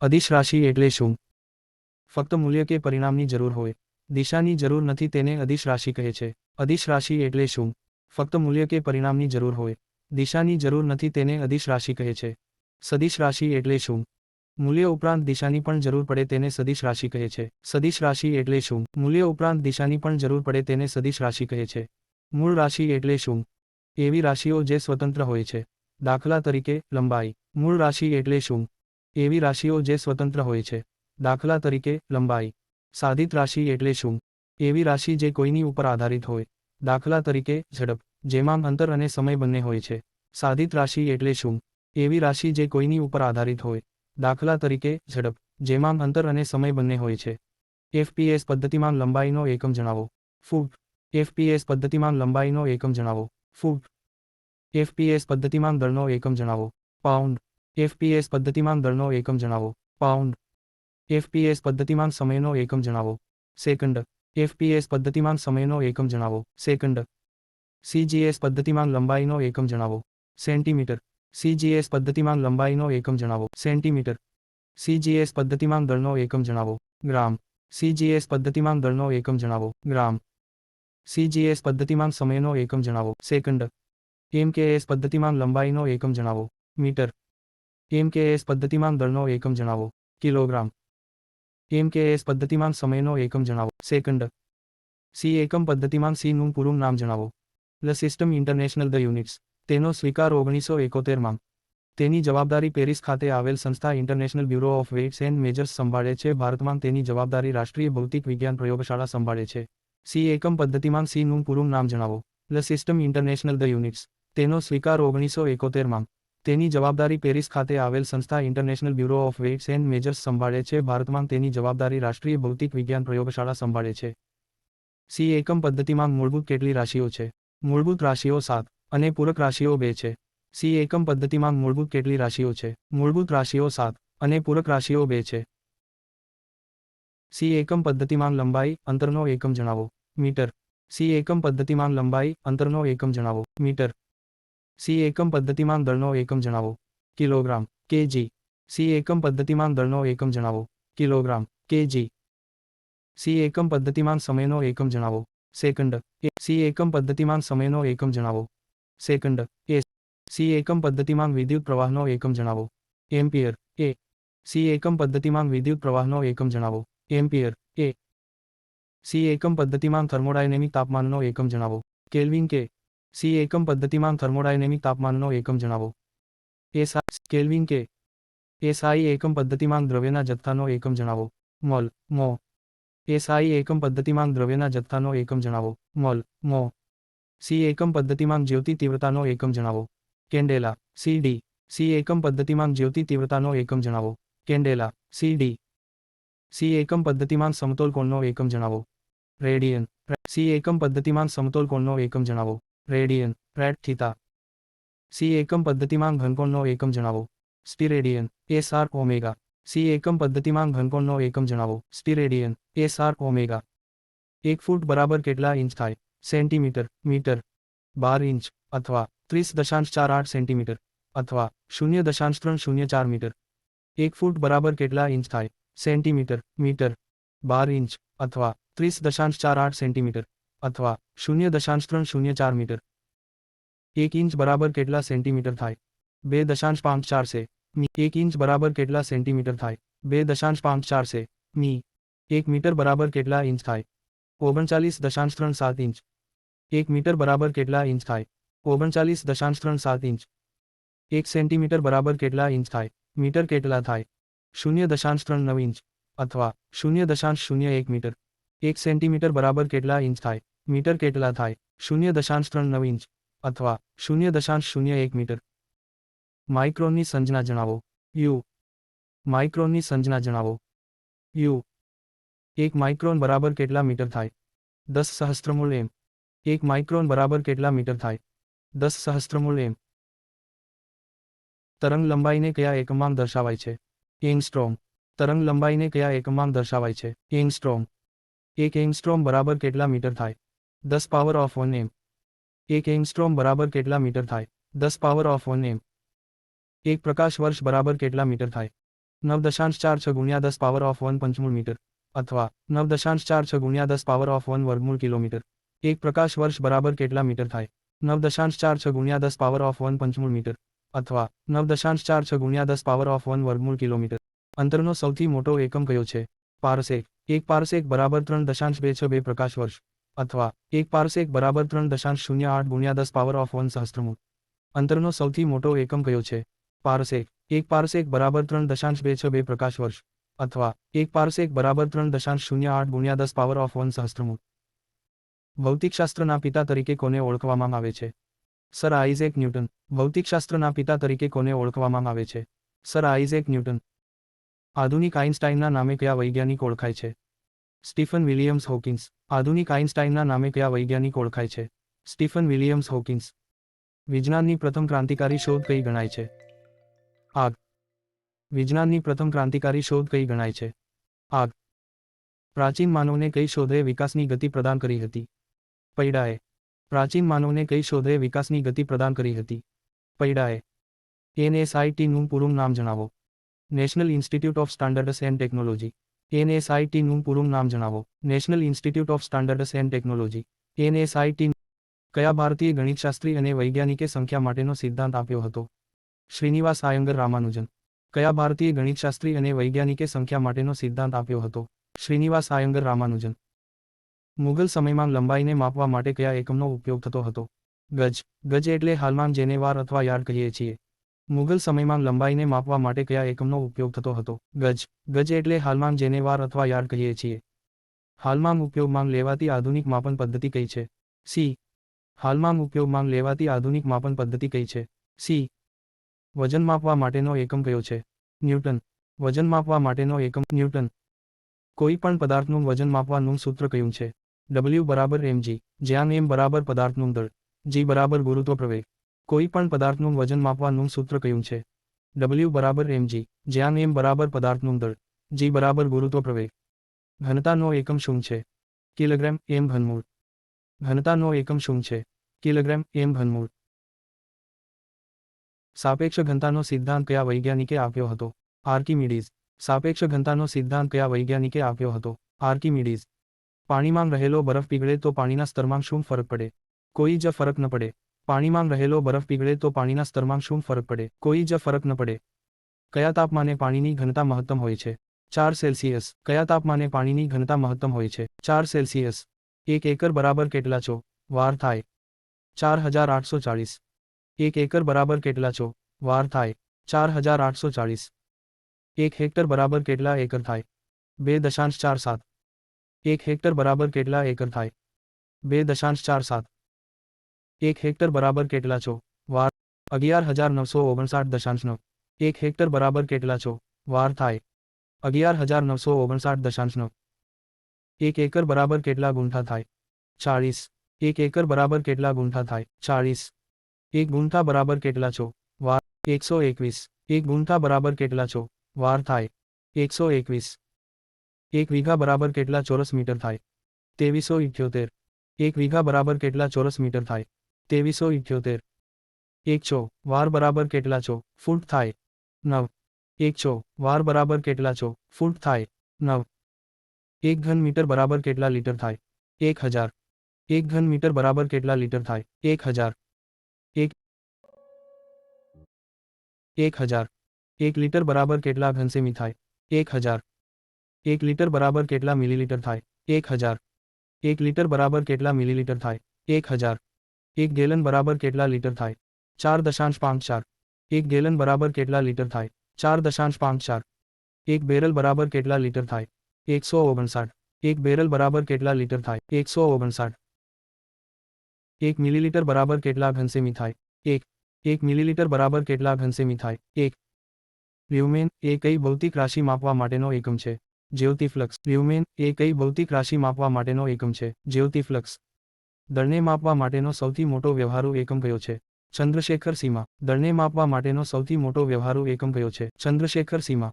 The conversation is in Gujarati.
અદિશ રાશિ એટલે શું? ફક્ત મૂલ્ય કે પરિણામની જરૂર હોય. દિશાની જરૂર નથી તેને અદિશ રાશિ કહે છે. અદિશ રાશિ એટલે શું? ફક્ત મૂલ્ય કે પરિણામની જરૂર હોય. દિશાની જરૂર નથી તેને અદિશ રાશિ કહે છે. સદિશ રાશિ એટલે શું? મૂલ્ય ઉપરાંત દિશાની પણ જરૂર પડે તેને સદિશ રાશિ કહે છે. સદિશ રાશિ એટલે શું? મૂલ્ય ઉપરાંત દિશાની પણ જરૂર પડે તેને સદિશ રાશિ કહે છે. મૂળ રાશિ એટલે શું? એવી રાશિઓ જે સ્વતંત્ર હોય છે. દાખલા તરીકે, લંબાઈ. મૂળ રાશિ એટલે શું? એવી રાશિઓ જે સ્વતંત્ર હોય છે. દાખલા તરીકે, લંબાઈ. સાધિત રાશિ એટલે શું? એવી રાશિ જે કોઈની ઉપર આધારિત હોય. દાખલા તરીકે, ઝડપ, જેમાં અંતર અને સમય બંને હોય છે. સાધિત રાશિ એટલે શું? એવી રાશિ જે કોઈની ઉપર આધારિત હોય. દાખલા તરીકે, ઝડપ, જેમાં અંતર અને સમય બંને હોય છે. એફપીએસ પદ્ધતિમાં લંબાઈનો એકમ જણાવો. ફૂટ એફપીએસ પદ્ધતિમાં લંબાઈનો એકમ જણાવો. ફૂટ એફપીએસ પદ્ધતિમાં દળનો એકમ જણાવો. પાઉન્ડ. એફપીએસ પદ્ધતિમાં દરનો એકમ જણાવો. પાઉન્ડ એફપીએસ પદ્ધતિમાં સમયનો એકમ જણાવો. સેકન્ડ એફપીએસ પદ્ધતિમાં સમયનો એકમ જણાવો. સેકન્ડ સીજીએસ પદ્ધતિમાં લંબાઈનો એકમ જણાવો. સેન્ટીમીટર સીજીએસ પદ્ધતિમાં લંબાઈનો એકમ જણાવો. સેન્ટીમીટર સીજીએસ પદ્ધતિમાં દળનો એકમ જણાવો. ગ્રામ સીજીએસ પદ્ધતિમાં દળનો એકમ જણાવો. ગ્રામ સીજીએસ પદ્ધતિમાં સમયનો એકમ જણાવો. સેકન્ડ એમકેએસ પદ્ધતિમાં લંબાઈનો એકમ જણાવો. મીટર એમકેએસ પદ્ધતિમાં દળનો એકમ જણાવો. કિલોગ્રામ. એમકેએસ પદ્ધતિમાં સમયનો એકમ જણાવો. સેકન્ડ. સી એકમ પદ્ધતિમાં સીનું પૂરું નામ જણાવો. લ સિસ્ટમ ઇન્ટરનેશનલ ધ યુનિટ્સ. તેનો સ્વીકાર ઓગણીસો એકોતેરમાં. તેની જવાબદારી પેરિસ ખાતે આવેલ સંસ્થા international bureau of weights and measures સંભાળે છે. ભારતમાં તેની જવાબદારી રાષ્ટ્રીય ભૌતિક વિજ્ઞાન પ્રયોગશાળા સંભાળે છે. સી એકમ પદ્ધતિમાં સીનું પૂરું નામ જણાવો. લ સિસ્ટમ ઇન્ટરનેશનલ ધ યુનિટ્સ. તેનો સ્વીકાર ઓગણીસો એકોતેરમાં. તેની જવાબદારી પેરિસ ખાતે આવેલ સંસ્થા international bureau of weights and measures સંભાળે છે. ભારતમાં તેની જવાબદારી રાષ્ટ્રીય ભૌતિક વિજ્ઞાન પ્રયોગશાળા સંભાળે છે. સી એકમ પદ્ધતિમાં મૂળભૂત કેટલી રાશિઓ છે? મૂળભૂત રાશિઓ સાત અને પૂરક રાશિઓ બે છે. સી એકમ પદ્ધતિમાં મૂળભૂત કેટલી રાશિઓ છે? મૂળભૂત રાશિઓ સાત અને પૂરક રાશિઓ બે છે. સી એકમ પદ્ધતિમાં લંબાઈ અંતરનો એકમ જણાવો. મીટર. સી એકમ પદ્ધતિમાં લંબાઈ અંતરનો એકમ જણાવો. મીટર. સી એકમ પદ્ધતિમાન દળનો એકમ જણાવો. Kilogram, KG. સી એકમ પદ્ધતિમાન દળનો એકમ જણાવો. Kilogram, KG. સી એકમ પદ્ધતિમાન સમયનો એકમ જણાવો. સેકન્ડ, એ. સી એકમ પદ્ધતિમાન સમયનો એકમ જણાવો. સેકન્ડ, એ. સી એકમ પદ્ધતિમાન વિદ્યુત પ્રવાહનો એકમ જણાવો. એમ્પિયર, એ. સી એકમ પદ્ધતિમાન વિદ્યુત પ્રવાહનો એકમ જણાવો. એમ્પિયર, એ. સી એકમ પદ્ધતિમાં થર્મોડાયનેમિક તાપમાનનો એકમ જણાવો. કેલ્વિન, કે. સી એકમ પદ્ધતિમાં થર્મોડાયનેમિક તાપમાનનો એકમ જણાવો. એસઆઈ કેલ્વિન કે. એસઆઈ એકમ પદ્ધતિમાં દ્રવ્યના જથ્થાનો એકમ જણાવો. મોલ, મો. એસઆઈ એકમ પદ્ધતિમાં દ્રવ્યના જથ્થાનો એકમ જણાવો. મોલ, મો. સી એકમ પદ્ધતિમાં જ્યોતિ તીવ્રતાનો એકમ જણાવો. કેન્ડેલા સીડી સી એકમ પદ્ધતિમાં જ્યોતિ તીવ્રતાનો એકમ જણાવો. કેન્ડેલા સીડી સી એકમ પદ્ધતિમાં સમતોલ કોણનો એકમ જણાવો. રેડિયન સી એકમ પદ્ધતિમાં સમતોલ કોણનો એકમ જણાવો. રેડિયન રેડ થીતા સી એકમ પદ્ધતિમાં ઘનકોણનો એકમ જણાવો. Steradian S R omega C એકમ પદ્ધતિમાં ઘનકોણનો એકમ જણાવો. સ્પિરેડિયન એસ આર ઓમેગા એક ફૂટ બરાબર કેટલા ઇંચ થાય? Centimetre, metre. બાર ઇંચ અથવા ત્રીસ દશાંશ ચાર આઠ સેન્ટીમીટર અથવા શૂન્ય દશાંશ ત્રણ શૂન્ય ચાર મીટર. એક ફૂટ બરાબર કેટલા ઇંચ થાય? Centimetre, metre. બાર ઇંચ અથવા ત્રીસ દશાંશ ચાર આઠ સેન્ટીમીટર. અથવા શૂન્ય દશાંશ ત્રણ શૂન્ય ચાર મીટર એક ઇંચ બરાબર કેટલા સેન્ટીમીટર થાય બે દશાંશ પાંચ ચાર સે મી એક ઇંચ બરાબર કેટલા સેન્ટીમીટર થાય બે દશાંશ પાંચ ચાર સે મી એક મીટર બરાબર કેટલા ઇંચ થાય ઓગણચાલીસ દશાંશ ત્રણ સાત ઇંચ એક મીટર બરાબર કેટલા ઇંચ થાય ઓગણચાલીસ દશાંશ ત્રણ સાત ઇંચ એક સેન્ટીમીટર બરાબર કેટલા ઇંચ થાય મીટર કેટલા થાય શૂન્ય દશાંશ ત્રણ નવ ઇંચ અથવા શૂન્ય દશાંશ શૂન્ય એક મીટર એક સેન્ટીમીટર બરાબર કેટલા ઇંચ થાય મીટર કેટલા થાય? શૂન્ય દશાંશ ત્રણ નવ ઇંચ અથવા શૂન્ય દશાંશ શૂન્ય એક મીટર. માઇક્રોનની સંજ્ઞા જણાવો. યુ. માઇક્રોનની સંજ્ઞા જણાવો. યુ. એક માઇક્રોન બરાબર કેટલા મીટર થાય? દસ સહસ્ત્રમૂળ એમ. એક માઇક્રોન બરાબર કેટલા મીટર થાય? દસ સહસ્ત્રમૂળ એમ. તરંગ લંબાઈને કયા એકમમાં દર્શાવાય છે? એંગસ્ટ્રોમ. તરંગ લંબાઈને કયા એકમમાં દર્શાવાય છે? એંગસ્ટ્રોમ. એક એંગસ્ટ્રોમ બરાબર કેટલા મીટર થાય? દસ પાવર ઓફ વન એમ. એક એંગસ્ટ્રોમ બરાબર કેટલા મીટર થાય? દસ પાવર ઓફ વન એમ. એક પ્રકાશ વર્ષ બરાબર કેટલા મીટર થાય? નવ દશાંશ ચાર છ ગુણ્યા દસ પાવર ઓફ વન પંચમૂળ મીટર. અથવા નવ દશાંશ ચાર છ ગુણ્યા દસ પાવર ઓફ વન વર્ગમૂળ કિલોમીટર. એક પ્રકાશ વર્ષ બરાબર કેટલા મીટર થાય? નવ દશાંશ ચાર છ ગુણ્યા દસ પાવર ઓફ વન પંચમૂળ મીટર. અથવા નવ દશાંશ ચાર છ ગુણ્યા દસ પાવર ઓફ વન વર્ગમૂળ કિલોમીટર. અંતરનો સૌથી મોટો એકમ કયો છે? પારસેક. એક પારસેક બરાબર ત્રણ દશાંશ બે છ બે પ્રકાશ વર્ષ. અથવા એક પારસેક બરાબર ત્રણ દશાંશ શૂન્ય આઠ ગુણ્યા દસ પાવર ઓફ વન સહસ્ત્રમૂળ અંતરનો સૌથી મોટો એકમ કયો છે? પારસેક એક. પારસેક બરાબર ત્રણ દશાંશ બે છ બે પ્રકાશ વર્ષ. અથવા એક પારસેક બરાબર ત્રણ દશાંશ શૂન્ય આઠ ગુણ્યા દસ પાવર ઓફ વન સહસ્ત્રમૂળ ભૌતિકશાસ્ત્રના પિતા તરીકે કોને ઓળખવામાં આવે છે? Sir Isaac newton. ભૌતિકશાસ્ત્રના પિતા તરીકે કોને ઓળખવામાં આવે છે? Sir Isaac Newton. આધુનિક આઇન્સ્ટાઇનના નામે કયા વૈજ્ઞાનિક ઓળખાય છે? Stephen Williams Hawkins. આધુનિક આઇન્સ્ટાઇનના નામે કયા વૈજ્ઞાનિક ઓળખાય છે? Stephen Williams Hawkins. વિજ્ઞાનની પ્રથમ ક્રાંતિકારી શોધ કઈ ગણાય છે? આગ. વિજ્ઞાનની પ્રથમ ક્રાંતિકારી શોધ કઈ ગણાય છે? આગ. પ્રાચીન માનવને કઈ શોધે વિકાસની ગતિ પ્રદાન કરી હતી? પૈડાએ. પ્રાચીન માનવને કઈ શોધે વિકાસની ગતિ પ્રદાન કરી હતી? પૈડાએ. એનએસઆઈટીનું પૂરું નામ જણાવો. National institute of standards and technology. એનએસઆઈટીનું પૂરું નામ જણાવો. National institute of standards and technology NSIT કયા ભારતીય ગણિતશાસ્ત્રી અને વૈજ્ઞાનિકે સંખ્યા માટેનો સિદ્ધાંત આપ્યો હતો? શ્રીનિવાસ આયંગર રામાનુજન. કયા ભારતીય ગણિતશાસ્ત્રી અને વૈજ્ઞાનિકે સંખ્યા માટેનો સિદ્ધાંત આપ્યો હતો? શ્રીનિવાસ આયંગર રામાનુજન. મુઘલ સમયમાં લંબાઈને માપવા માટે કયા એકમનો ઉપયોગ થતો હતો? ગજ. ગજ એટલે હાલમાં જેને વાર અથવા યાર્ડ કહીએ છીએ. મુઘલ સમયમાં લંબાઈને માપવા માટે કયા એકમનો ઉપયોગ થતો હતો? ગજ. ગજ એટલે હાલમાં જેને વાર અથવા યાર્ડ કહીએ છીએ. હાલમાં ઉપયોગમાં લેવાતી આધુનિક માપન પદ્ધતિ કઈ છે? સી. હાલમાં ઉપયોગમાં લેવાતી આધુનિક માપન પદ્ધતિ કઈ છે? સી. વજન માપવા માટેનો એકમ કયો છે? ન્યૂટન. વજન માપવા માટેનો એકમ. ન્યૂટન. કોઈ પણ પદાર્થનું વજન માપવાનું સૂત્ર કયું છે? ડબલ્યુ બરાબર એમજી જ્યાં એમ બરાબર પદાર્થનું દળ. જી બરાબર ગુરુત્વ પ્રવેગ. કોઈ પણ પદાર્થનું વજન માપવાનું સૂત્ર કયું છે? ડબલ્યુ બરાબર mg જ્યાં એમ બરાબર પદાર્થનું દળ જી બરાબર ગુરુત્વ પ્રવેગ. ઘનતાનો એકમ શું છે? Kilogram M ઘનમૂળ. ઘનતાનો એકમ શું છે? કિલોગ્રામ એમ ઘનમૂળ. સાપેક્ષ ઘનતાનો સિદ્ધાંત કયા વૈજ્ઞાનિકે આપ્યો હતો? આર્કિમિડીઝ. સાપેક્ષ ઘનતાનો સિદ્ધાંત કયા વૈજ્ઞાનિકે આપ્યો હતો? આર્કિમિડીઝ. પાણીમાં રહેલો બરફ પીગળે તો પાણીના સ્તરમાં શું ફરક પડે? કોઈ જ ફરક ન પડે. પાણીમાં રહેલો બરફ પીગળે તો પાણીના સ્તરમાં શું ફરક પડે? કોઈ જ ફરક ન પડે. કયા તાપમાને પાણીની ઘનતા મહત્તમ હોય છે? ચાર સેલ્સિયસ. કયા તાપમાને પાણીની ઘનતા મહત્તમ હોય છે? ચાર સેલ્સિયસ. એક એકર બરાબર કેટલા છો? વાર થાય. ચાર હજાર આઠસો ચાળીસ. એક એકર બરાબર કેટલા છો? વાર થાય. ચાર હજાર આઠસો ચાળીસ. એક હેક્ટર બરાબર કેટલા એકર થાય? બે દશાંશ ચાર સાત. એક હેક્ટર બરાબર કેટલા એકર થાય? બે દશાંશ ચાર સાત. એક હેક્ટર બરાબર કેટલા છો વાર અગિયાર હજાર નવસો ઓગણસાઠ દશાંશ નવ એક હેક્ટર બરાબર કેટલા છો વાર થાય અગિયાર હજાર નવસો ઓગણસાઠ દશાંશ નવ એક એકર બરાબર કેટલા ગુંઠા થાય ચાળીસ એક એકર બરાબર કેટલા ગુંઠા થાય ચાળીસ એક ગુંઠા બરાબર કેટલા છો વાર એકસો એકવીસ એક ગુંઠા બરાબર કેટલા છો વાર થાય એકસો એકવીસ એક વીઘા બરાબર કેટલા ચોરસ મીટર થાય તેવીસો ઇઠ્યોતેર એક વીઘા બરાબર કેટલા ચોરસ મીટર થાય તેવીસો ઇઠ્યોતેર એક છો વાર બરાબર કેટલા છો ફૂટ થાય નવ એક છો વાર બરાબર કેટલા છો ફૂટ થાય નવ એક ઘન મીટર બરાબર કેટલા લીટર થાય એક હજાર એક ઘન મીટર બરાબર કેટલા લીટર થાય એક હજાર એક એક હજાર એક લીટર બરાબર કેટલા ઘન સેમી થાય એક હજાર એક લીટર બરાબર કેટલા મિલીલીટર થાય એક હજાર એક લીટર બરાબર કેટલા મિલીલીટર થાય એક હજાર એક ગેલન બરાબર કેટલા લીટર થાય? ચાર દશાંશ પાંચ ચાર. એક ગેલન બરાબર કેટલા લીટર થાય? ચાર દશાંશ પાંચ ચાર. એક બેરલ બરાબર કેટલા લીટર થાય? એકસો ઓગણસાઠ. એક બેરલ બરાબર કેટલા લીટર થાય? એકસો ઓગણસાઠ. એક મિલીલીટર બરાબર કેટલા ઘનસેમી થાય? એક. એક મિલીલીટર બરાબર કેટલા ઘનસેમી થાય? એક. લ્યુમેન એ કઈ ભૌતિક રાશિ માપવા માટેનો એકમ છે? જ્યોતિફ્લક્સ. લ્યુમેન એ કઈ ભૌતિક રાશિ માપવા માટેનો એકમ છે? જ્યોતિફ્લક્સ. દળને માપવા માટેનો સૌથી મોટો વ્યવહારુ એકમ કયો છે? ચંદ્રશેખર સીમા. દળને માપવા માટેનો સૌથી મોટો વ્યવહારુ એકમ કયો છે? ચંદ્રશેખર સીમા.